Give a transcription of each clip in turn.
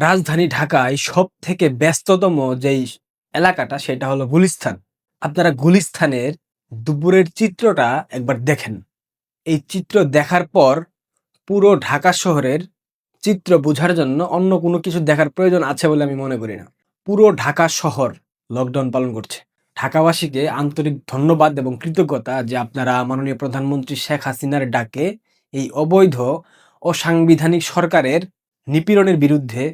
রাজধানী ঢাকায় সব থেকে ব্যস্ততম যেই এলাকাটা সেটা হলো গুলিস্তান। আপনারা গুলিস্তানের দুপুরের চিত্রটা একবার দেখেন। এই চিত্র দেখার পর পুরো ঢাকা শহরের চিত্র বোঝার জন্য অন্য কোনো কিছু দেখার প্রয়োজন আছে বলে আমি মনে করি না। পুরো ঢাকা শহর লকডাউন পালন করছে। ঢাকাবাসীকে আন্তরিক ধন্যবাদ এবং কৃতজ্ঞতা যে আপনারা মাননীয় প্রধানমন্ত্রী শেখ হাসিনার ডাকে এই অবৈধ অসাংবিধানিক সরকারের নিপীড়নের বিরুদ্ধে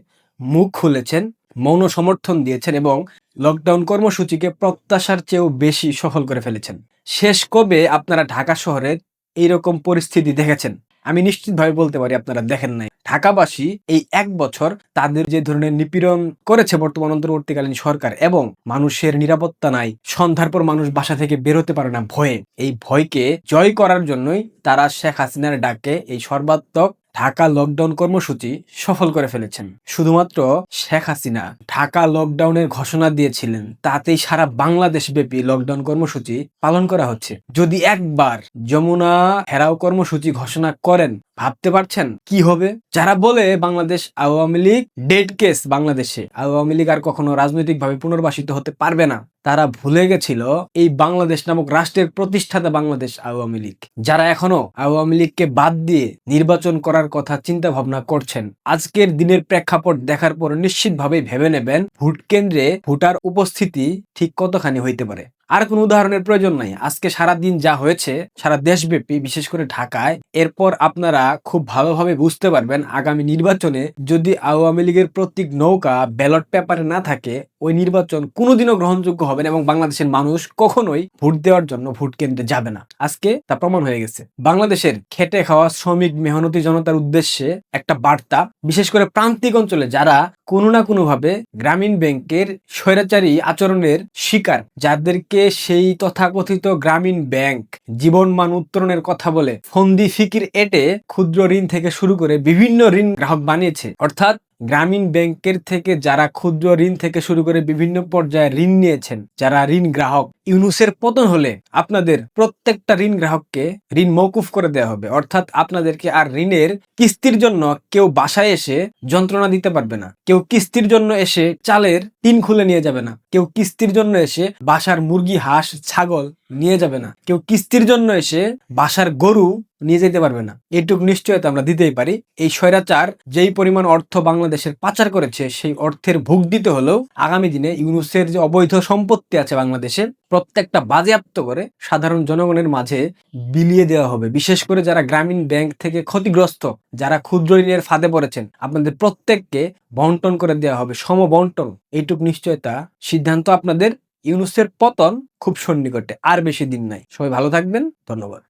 মুখ খুলেছেন, মৌন সমর্থন দিয়েছেন এবং লকডাউন কর্মসূচিকে প্রত্যাশার চেয়েও বেশি সফল করে ফেলেছেন। শেষ কবে আপনারা ঢাকা শহরের এইরকম পরিস্থিতি দেখেছেন? আমি নিশ্চিতভাবে বলতে পারি আপনারা দেখেন নাই। ঢাকাবাসী এই এক বছর তাদের যে ধরনের নিপীড়ন করেছে বর্তমান অন্তর্বর্তীকালীন সরকার এবং মানুষের নিরাপত্তা নাই, সন্ধ্যার পর মানুষ বাসা থেকে বেরোতে পারে না ভয়ে, এই ভয়কে জয় করার জন্যই তারা শেখ হাসিনার ডাকে এই সর্বাত্মক ঢাকা লকডাউন কর্মসূচি সফল করে ফেলেছেন। শুধুমাত্র শেখ হাসিনা ঢাকা লকডাউনের ঘোষণা দিয়েছিলেন, তাতেই সারা বাংলাদেশ ব্যাপী লকডাউন কর্মসূচি পালন করা হচ্ছে। যদি একবার যমুনা হেরাও কর্মসূচি ঘোষণা করেন ভাবতে পারছেন কি হবে? যারা বলে বাংলাদেশ আওয়ামী লীগ ডেড কেস বাংলাদেশে, আওয়ামী লীগ আর কখনো রাজনৈতিকভাবে পুনর্বাসিত হতে পারবে না। তারা ভুলে গেছিল এই বাংলাদেশ নামক রাষ্ট্রের প্রতিষ্ঠাতা বাংলাদেশ আওয়ামী লীগ, যারা এখনও আওয়ামী লীগকে বাদ দিয়ে নির্বাচন করার কথা চিন্তা ভাবনা করছেন। আজকের দিনের প্রেক্ষাপট দেখার পর নিশ্চিতভাবে ভেবে নেবেন, ভোট কেন্দ্রে ভোটার উপস্থিতি ঠিক কতখানি হইতে পারে। আর কোনো উদাহরণের প্রয়োজন নাই। আজকে সারা দিন যা হয়েছে, সারা দেশব্যাপী, বিশেষ করে ঢাকায়, এরপর আপনারা খুব ভালোভাবে বুঝতে পারবেন আগামী নির্বাচনে যদি আওয়ামী লীগের প্রত্যেক নৌকা ব্যালট পেপারে না থাকে ওই নির্বাচন কোনোদিনও গ্রহণযোগ্য হবে না এবং বাংলাদেশের মানুষ কখনোই ভোট দেওয়ার জন্য ভোট কেন্দ্রে যাবে না। আজকে তা প্রমাণ হয়ে গেছে। বাংলাদেশের খেটে খাওয়া শ্রমিক মেহনতি জনতার উদ্দেশ্যে একটা বার্তা, বিশেষ করে প্রান্তিক অঞ্চলে, যারা কোনো না কোনোভাবে গ্রামীণ ব্যাংকের স্বৈরাচারী আচরণের শিকার, যাদেরকে সেই তথাকথিত গ্রামীণ ব্যাংক জীবন মান উত্তরণের কথা বলে ফন্দি ফিকির এটে ক্ষুদ্র ঋণ থেকে শুরু করে বিভিন্ন ঋণ গ্রাহক বানিয়েছে। অর্থাৎ গ্রামীণ ব্যাংকের থেকে যারা ক্ষুদ্র ঋণ থেকে শুরু করে বিভিন্ন পর্যায়ে ঋণ নিয়েছেন, যারা ঋণ গ্রাহক, ইউনুসের পতন হলে আপনাদের প্রত্যেকটা ঋণ গ্রাহককে ঋণ মৌকুফ করে দেওয়া হবে। অর্থাৎ আপনাদেরকে আর ঋণের কিস্তির জন্য কেউ বাসায় এসে যন্ত্রণা দিতে পারবে না। কেউ কিস্তির জন্য এসে চালের টিন খুলে নিয়ে যাবে না। কেউ কিস্তির জন্য এসে বাসার মুরগি, হাঁস, ছাগল নিয়ে যাবে না। কেউ কিস্তির জন্য এসে বাসার গরু নিয়ে যেতে পারবে না। এটুক নিশ্চয়তা আমরা দিতেই পারি। এই স্বৈরাচার যেই পরিমাণ অর্থ বাংলাদেশের পাচার করেছে, সেই অর্থের ভোগ দিতে হলেও আগামী দিনে ইউনুসের যে অবৈধ সম্পত্তি আছে বাংলাদেশে, প্রত্যেকটা বাজেয়াপ্ত করে সাধারণ জনগণের মাঝে বিলিয়ে দেওয়া হবে। বিশেষ করে যারা গ্রামীণ ব্যাংক থেকে ক্ষতিগ্রস্ত, যারা ক্ষুদ্র ঋণের ফাঁদে পড়েছেন, আপনাদের প্রত্যেককে বন্টন করে দেওয়া হবে। সম বন্টন এইটুক নিশ্চয়তা সিদ্ধান্ত আপনাদের ইউনুসের পতন খুব সন্নিকটে আর বেশি দিন নাই। সবাই ভালো থাকবেন ধন্যবাদ।